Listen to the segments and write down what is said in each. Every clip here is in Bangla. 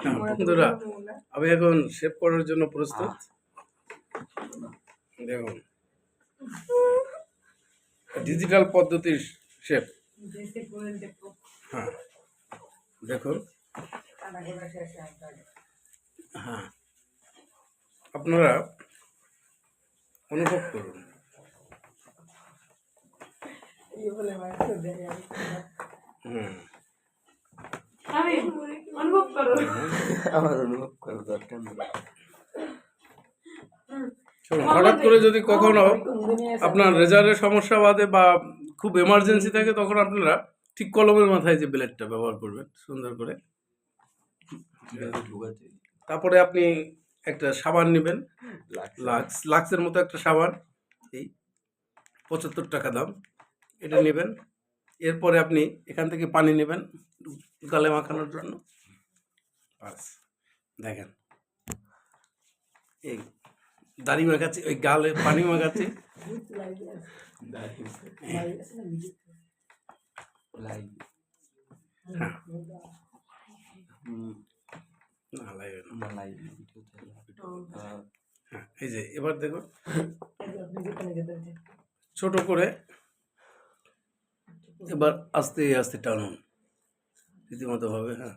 বন্ধুরা আমি এখন শেভ করার জন্য প্রস্তুত। দেখুন ডিজিটাল পদ্ধতির শেপ হ্যাঁ দেখুন। হ্যাঁ আপনারা অনুভব করুন। হুম। করো আমার অনুভব করার দরকার নেই। হঠাৎ করে যদি কখনো আপনার রেজারের সমস্যা বাদে বা খুব এমার্জেন্সি থাকে তখন আপনারা ঠিক কলমের মাথায় যে ব্লেডটা ব্যবহার করবেন সুন্দর করে। তারপরে আপনি একটা সাবান নেবেন লাক্স। লাক্সের মতো একটা সাবান এই পঁচাত্তর টাকা দাম। এটা নেবেন এরপরে আপনি এখান থেকে পানি নেবেন গালে মাখানোর জন্য। বাস, দেখেন। এই দাড়ি মাখাচ্ছি, ওই গালে পানি মাখাচ্ছি। হ্যাঁ এই যে, এবার দেখুন ছোট করে এবার আস্তে আস্তে টানুন, রীতিমতো হবে হ্যাঁ।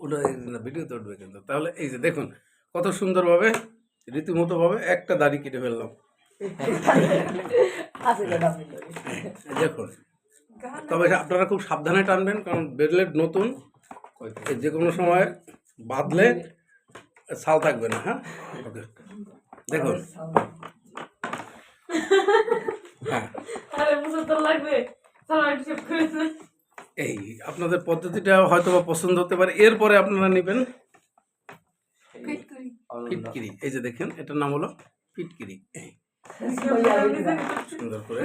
ওটা ভিডিওতে উঠবে কিন্তু। তাহলে এই যে দেখুন কত সুন্দরভাবে রীতিমতোভাবে একটা দাড়ি কেটে ফেললাম। দেখুন তবে আপনারা খুব সাবধানে টানবেন কারণ ব্রেডলেট নতুন যে কোনো সময় বাঁধলে ছাল থাকবে না হ্যাঁ? ওকে। দেখুন। হ্যাঁ। এই আপনাদের পদ্ধতিটা হয়তো বা পছন্দ হতে পারে। এরপরে আপনারা নেবেন ফিটকিরি। এই যে দেখেন এটার নাম হলো ফিটকিরি। সুন্দর করে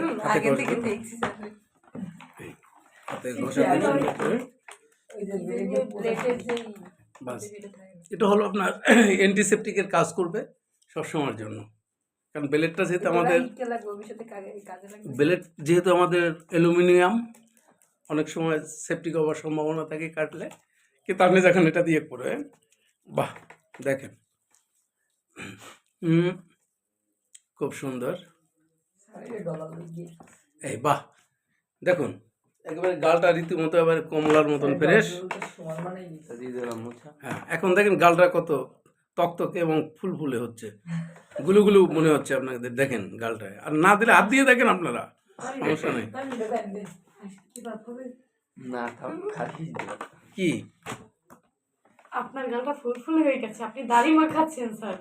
বাস। এটা হলো আপনার অ্যান্টিসেপটিকের কাজ করবে সবসময়ের জন্য। কারণ বেলেটটা যেহেতু আমাদের বেলেট যেহেতু আমাদের অ্যালুমিনিয়াম অনেক সময় সেপটিক হওয়ার সম্ভাবনা থাকে কাটলে। কিন্তু আপনি যখন এটা দিয়ে করবেন বাহ দেখেন। হুম খুব সুন্দর। এই বাহ দেখুন একেবারে গালটা রীতিমতো এবারে কমলার মতন ফ্রেশ হ্যাঁ এখন দেখেন গালটা কত তকতকে এবং ফুলফুলে হচ্ছে। গুলুগুলু মনে হচ্ছে আপনাদের দেখেন গালটায়। আর না দিলে হাত দিয়ে দেখেন আপনারা সমস্যা নেই। না কি আপনার গালটা ফুল ফুল হয়ে গেছে আপনি দাড়ি মাখাচ্ছেন স্যার।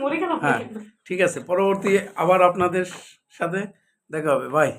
মরে হ্যাঁ ঠিক আছে পরবর্তী আবার আপনাদের সাথে দেখা হবে বাই